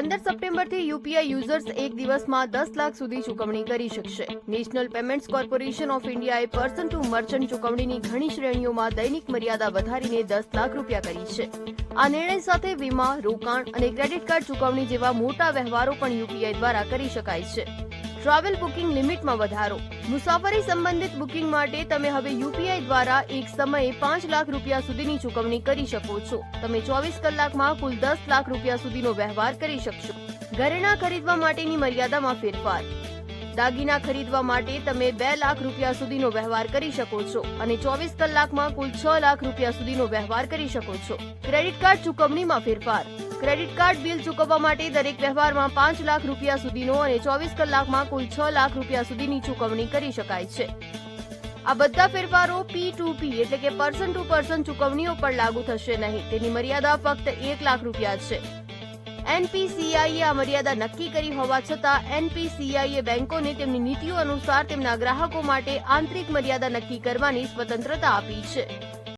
પંદર સપ્ટેમ્બરથી UPI users એક દિવસમાં દસ લાખ સુધી ચૂકવણી કરી શકશે. નેશનલ પેમેન્ટ્સ કોર્પોરેશન ઓફ ઇન્ડિયાએ પર્સન ટુ મર્ચન્ટ ચૂકવણીની ઘણી શ્રેણીઓમાં દૈનિક મર્યાદા વધારીને દસ લાખ રૂપિયા કરી છે. આ નિર્ણય સાથે વીમા, રોકાણ અને ક્રેડિટ કાર્ડ ચૂકવણી જેવા મોટા વ્યવહારો પણ યુપીઆઈ દ્વારા કરી શકાય છે. ટ્રાવેલ બુકિંગ લિમિટમાં વધારો. મુસાફરી સંબંધિત બુકિંગ માટે તમે હવે યુપીઆઈ દ્વારા એક સમયે પાંચ લાખ રૂપિયા સુધીની ચૂકવણી કરી શકો છો. તમે ચોવીસ કલાકમાં કુલ દસ લાખ રૂપિયા સુધીનો વ્યવહાર કરી શકશો. ઘરેણા ખરીદવા માટેની મર્યાદામાં ફેરફાર. દાગીના ખરીદવા માટે તમે બે લાખ રૂપિયા સુધીનો વ્યવહાર કરી શકો છો અને ચોવીસ કલાકમાં કુલ છ લાખ રૂપિયા સુધીનો વ્યવહાર કરી શકો છો. ક્રેડિટ કાર્ડ ચૂકવણીમાં ફેરફાર. ક્રેડિટ કાર્ડ બિલ ચૂકવવા માટે દરેક વ્યવહારમાં પાંચ લાખ રૂપિયા સુધીનો અને ચોવીસ કલાકમાં કુલ છ લાખ રૂપિયા સુધીની ચૂકવણી કરી શકાય છે. આ બધા ફેરફારો પી ટુ પી એટલે કે પર્સન ટુ પર્સન ચૂકવણીઓ પર લાગુ થશે નહીં. તેની મર્યાદા ફક્ત એક લાખ રૂપિયા છે. એનપીસીઆઈએ આ મર્યાદા નક્કી કરી હોવા છતાં એનપીસીઆઈએ બેંકોને તેમની નીતિઓ અનુસાર તેમના ગ્રાહકો માટે આંતરિક મર્યાદા નક્કી કરવાની સ્વતંત્રતા આપી છે.